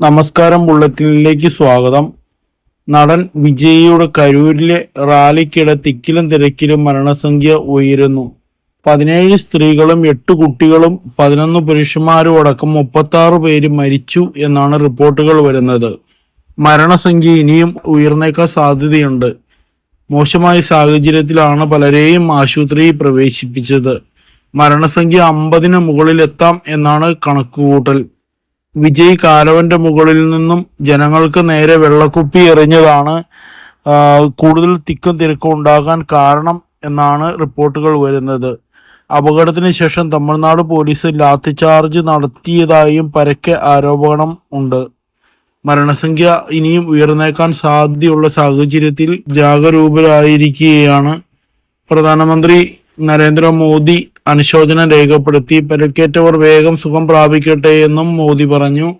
നമസ്കാരം ബുള്ളറ്റിനിലേക്ക് സ്വാഗതം. നടൻ വിജയിയുടെ കരൂരിലെ റാലിക്കിടെ തിക്കിലും തിരക്കിലും മരണസംഖ്യ ഉയരുന്നു. പതിനേഴ് സ്ത്രീകളും എട്ട് കുട്ടികളും പതിനൊന്ന് പുരുഷന്മാരും അടക്കം മുപ്പത്തി പേര് മരിച്ചു എന്നാണ് റിപ്പോർട്ടുകൾ വരുന്നത്. മരണസംഖ്യ ഇനിയും ഉയർന്നേക്കാൻ സാധ്യതയുണ്ട്. മോശമായ സാഹചര്യത്തിലാണ് പലരെയും ആശുപത്രിയിൽ പ്രവേശിപ്പിച്ചത്. മരണസംഖ്യ അമ്പതിന് മുകളിലെത്താം എന്നാണ് കണക്കുകൂട്ടൽ. വിജയ് കാരവന്റെ മുകളിൽ നിന്നും ജനങ്ങൾക്ക് നേരെ വെള്ളക്കുപ്പി എറിഞ്ഞതാണ് കൂടുതൽ തിക്കും തിരക്കും ഉണ്ടാകാൻ കാരണം എന്നാണ് റിപ്പോർട്ടുകൾ വരുന്നത്. അപകടത്തിന് ശേഷം തമിഴ്നാട് പോലീസ് ലാത്തിചാർജ് നടത്തിയതായും പരക്കെ ആരോപണം ഉണ്ട്. മരണസംഖ്യ ഇനിയും ഉയർന്നേക്കാൻ സാധ്യതയുള്ള സാഹചര്യത്തിൽ ജാഗരൂകരായിരിക്കുകയാണ് പ്രധാനമന്ത്രി നരേന്ദ്രമോദി അനുശോചനം രേഖപ്പെടുത്തി. പരിക്കേറ്റവർ വേഗം സുഖം പ്രാപിക്കട്ടെ എന്നും മോദി പറഞ്ഞു.